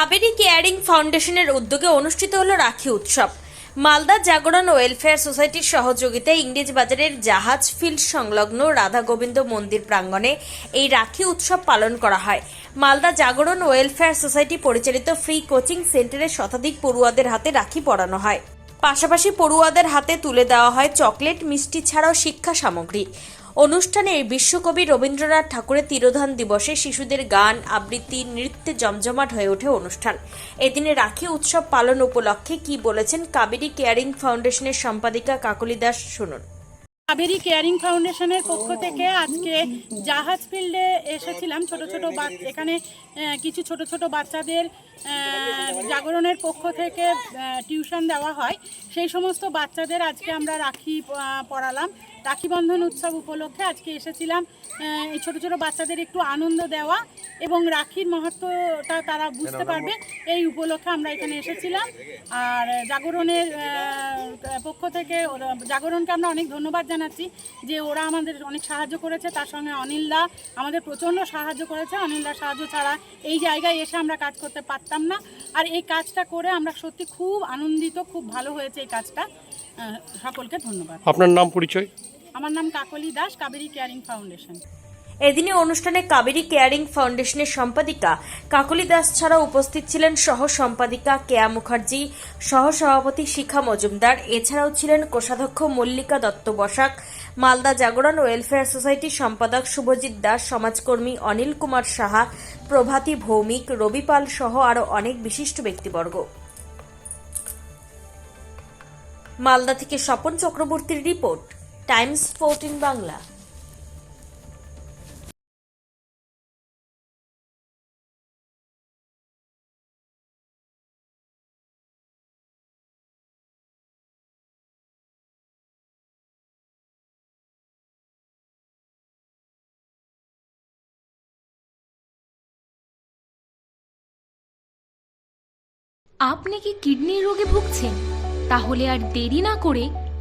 Kaveri caring ফাউন্ডেশনের উদ্যোগে অনুষ্ঠিত হলো রাখি উৎসব। মালদা জাগরণ ওয়েলফেয়ার সোসাইটির সহযোগিতায় ইংরেজ বাজারের জাহাজ ফিল্ড সংলগ্ন রাধা গোবিন্দ মন্দির প্রাঙ্গণে এই রাখি উৎসব পালন করা হয়। মালদা জাগরণ ওয়েলফেয়ার সোসাইটি পরিচালিত ফ্রি কোচিং সেন্টারে শতাধিক পড়ুয়াদের হাতে রাখি পরানো হয়। পাশাপাশি পড়ুয়াদের হাতে তুলে দেওয়া হয় চকলেট, মিষ্টি ছাড়াও শিক্ষা সামগ্রী। অনুষ্ঠানে বিশ্বকবি রবীন্দ্রনাথ ঠাকুরের তিরোধান দিবসে শিশুদের গান, আবৃত্তি, নৃত্যে জমজমাট হয়ে ওঠে অনুষ্ঠান। এদিনে রাখি উৎসব পালন উপলক্ষে কি বলেছেন কাবেরী কেয়ারিং ফাউন্ডেশনের সম্পাদিকা কাকলি দাস শুনুন। কাবেরি কেয়ারিং ফাউন্ডেশনের পক্ষ থেকে আজকে জাহাজ ফিল্ডে এসেছিলাম ছোট ছোট এখানে কিছু ছোট ছোট বাচ্চাদের জাগরণের পক্ষ থেকে টিউশন দেওয়া হয়। সেই সমস্ত বাচ্চাদের আজকে আমরা রাখি পড়ালাম। রাখি বন্ধন উৎসব উপলক্ষে আজকে এসেছিলাম। এই ছোট ছোট বাচ্চাদের একটু আনন্দ দেওয়া এবং রাখির মহত্বটা তারা বুঝতে পারবে। এই উপলক্ষে আমরা এখানে এসেছিলাম। আর জাগরণের পক্ষ থেকে জাগরণকে আমরা অনেক ধন্যবাদ জানাচ্ছি যে ওরা আমাদের অনেক সাহায্য করেছে। তার সঙ্গে অনিলদা আমাদের প্রচণ্ড সাহায্য করেছে। অনিলদার সাহায্য ছাড়া এই জায়গায় এসে আমরা কাজ করতে পারতাম না। আর এই কাজটা করে আমরা সত্যি খুব আনন্দিত খুব ভালো হয়েছে এই কাজটা। সকলকে ধন্যবাদ। আপনার নাম পরিচয়? আমার নাম কাকলি দাস, কাবেরী কেয়ারিং ফাউন্ডেশন। এদিনে অনুষ্ঠানে কাবেরী কেয়ারিং ফাউন্ডেশনের সম্পাদিকা কাকলি দাস ছাড়া উপস্থিত ছিলেন সহ সম্পাদিকা কেয়া মুখার্জি, সহ সভাপতি শিখা মজুমদার, এছাড়াও ছিলেন কোষাধ্যক্ষ মল্লিকা দত্ত বসাক, মালদা জাগরণ ওয়েলফেয়ার সোসাইটির সম্পাদক শুভজিৎ দাস, সমাজকর্মী অনিল কুমার সাহা, প্রভাতী ভৌমিক, রবি পাল সহ আরও অনেক বিশিষ্ট ব্যক্তিবর্গ। মালদা থেকে স্বপন চক্রবর্তীর রিপোর্ট। Times fourteen Bangla. আপনি কি কিডনি রোগে ভুগছেন? তাহলে আর দেরি না করে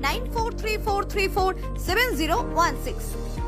9434347016.